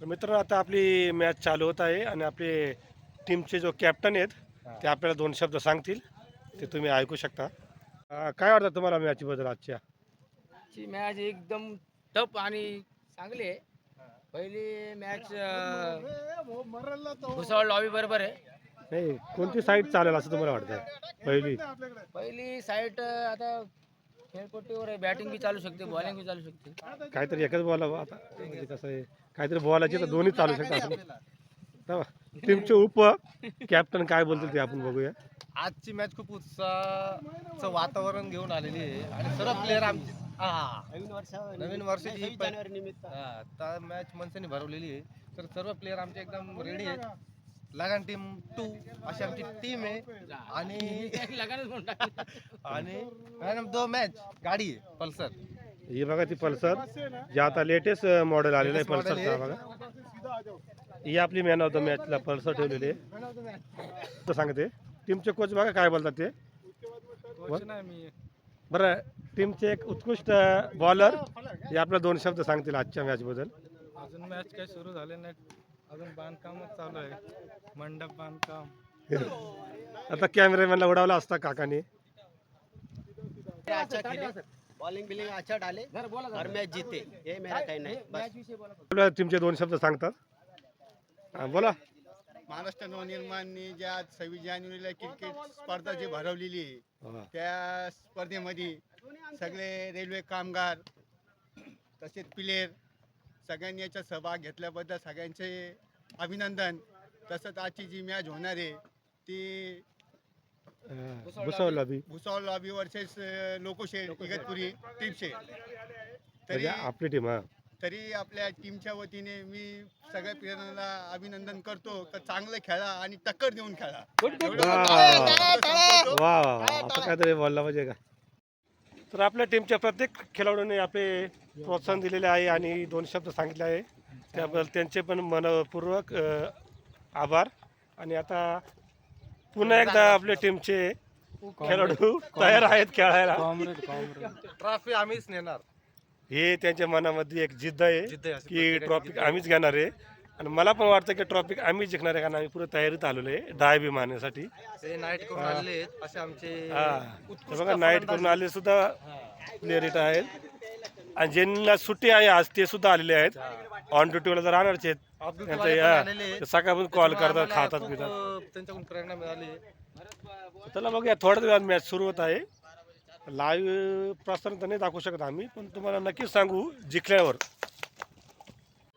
तर मित्रांनो आता आपली मॅच चालू होत आहे आणि आपले टीमचे जो कॅप्टन आहेत ते आपल्याला दोन शब्द सांगतील. ते तुम्ही ऐकू शकता. अं, काय वाटतं तुम्हाला मॅचबद्दल आजच्या? ची मॅच एकदम टफ आणि चांगली आहे. पहिली मॅच भुसावळ लॉबी बरोबर आहे. नाही कोणती साईड चालेल असं तुम्हाला वाटतं पहिली. पहिली साईड आता खेळपट्टीवर आहे बॅटिंग बी चालू शकते बॉलिंग बी चालू शकते. काहीतरी एकच बॉल आता. म्हणजे कसं आहे काहीतरी बॉलाची तर दोन्ही चालू शकतात. टीमचे उप कॅप्टन काय बोलतील ते आपण बघूया. आजची मॅच खूप उत्साहाचं वातावरण घेऊन आलेली आहे. आणि सर्व प्लेअर आमचे हा नवीन वर्षाची ही त्या मॅच मनसेने भरवलेली आहे. तर सर्व प्लेअर आमचे एकदम रेडी आहेत. लगान टीम टू अशी आमची टीम आहे. आणि लगानच म्हणून टाकलं. आणि मॅन ऑफ द मॅच गाडी आहे पल्सर. ही बघा ती पल्सर. जे आता लेटेस्ट मॉडेल आलेलं आहे Latest model पल्सरचा बघा. ही आपली मॅन ऑफ द मॅचला पल्सर ठेवलेली आहे. तर सांगते टीमचे कोच बघा काय बोलतात ते. बरं टीमचे एक उत्कृष्ट बॉलर हे आपल्या दोन शब्द सांगतील आजच्या मॅचबद्दल अजून मॅच काही सुरू झाले नाही अजून बांधकामच चालू आहे. मंडप बांधकाम. आता कॅमेरामॅनला उडवला असता काकाने. अच्छा खेले बॉलिंग बिलिंग अच्छा डाले. और मैच जीते. ये मेरा कहना है बस. आपल्या टीमचे दोन शब्द सांगतात. हा, बोला. महाराष्ट्र नवनिर्माणने ज्या सव्वीस जानेवारीला क्रिकेट स्पर्धा जी भरवलेली आहे हा. त्या स्पर्धेमध्ये सगळे रेल्वे कामगार तसेच प्लेयर सगळ्यांनी याच्यात सहभाग घेतल्याबद्दल सगळ्यांचे अभिनंदन. तसंच आजची जी मॅच होणार आहे ती हा, भुसावळला बी Bhusawal lobby versus loco shed Igatpuri टीमशे म्हणजे तरी आपली टीम हा. तरी आपल्या टीमच्या वतीने मी सगळ्या प्लेयरांना अभिनंदन करतो. का चांगलं खेळा आणि टक्कर देऊन खेळा. वा. वा काहीतरी बोलला पाहिजे का? तर आपल्या टीमच्या प्रत्येक खेळाडूने आपले प्रोत्साहन दिलेले आहे आणि दोन शब्द सांगितले आहे. त्याबद्दल त्यांचे पण मनपूर्वक आभार. आणि आता पुन्हा एकदा आपल्या टीमचे खेळाडू तयार आहेत खेळायला. ट्रॉफी आम्हीच नेणार. हे त्यांच्या मनामध्ये एक जिद्द आहे की आहे. आम्हीच घेणार आहे. आणि मला पण वाटतं की ट्रॉफिक आम्हीच जिंकणार आहे कारण आम्ही पुढे तयारीत आलेलो आहे डाय बी मारण्यासाठी ते नाईट करून आलेले आहेत असे आमचे हा. तर उत्कृष्ट बघा नाईट फलंदाज करून आले सुद्धा प्लेअर इथं आहेत. आणि ज्यांना सुट्टी आहे आज ते सुद्धा आलेले आहेत. ऑन ड्युटीवर जर राहणारचे आहेत. पण आलेले आहेत. सकाळपासून कॉल करतात आम्हाला खातात खूप, पितात. अं, त्यांच्याकडून प्रेरणा मिळाली. चला बघूया थोड्याच वेळात मॅच सुरू होत आहे. लाईव्ह प्रसारण तर नाही दाखवू शकत आम्ही पण तुम्हाला नक्कीच सांगू जिंकल्यावर.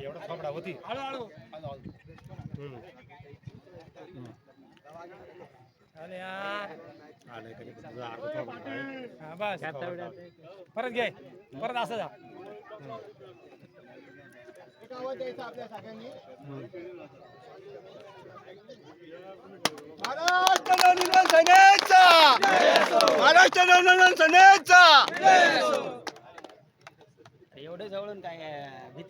एवढा थांबडा होती. हम्म. आलंय. कधी कधी तुझा अर्धा थांबडा आहे. बस. परत घे. परत असं जा. महाराष्ट्र नवनिर्माण सेनेचा! महाराष्ट्र नवनिर्माण सेनेचा एवढे जवळून काय अं, भीतीने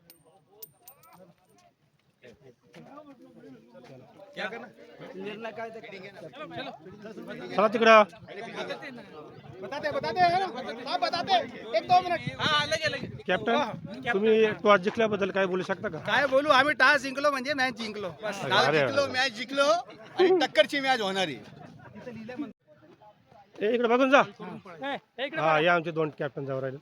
चला तिकडं. कॅप्टन तुम्ही टॉस जिंकल्याबद्दल काय बोलू शकता का? काय बोलू? आम्ही टॉस जिंकलो म्हणजे मॅच जिंकलो. अरे. जिंकलो मॅच जिंकलो आणि टक्करची मॅच होणारी. ए इकडे बघून जा. हा या आमचे दोन कॅप्टन जाऊ राहिले.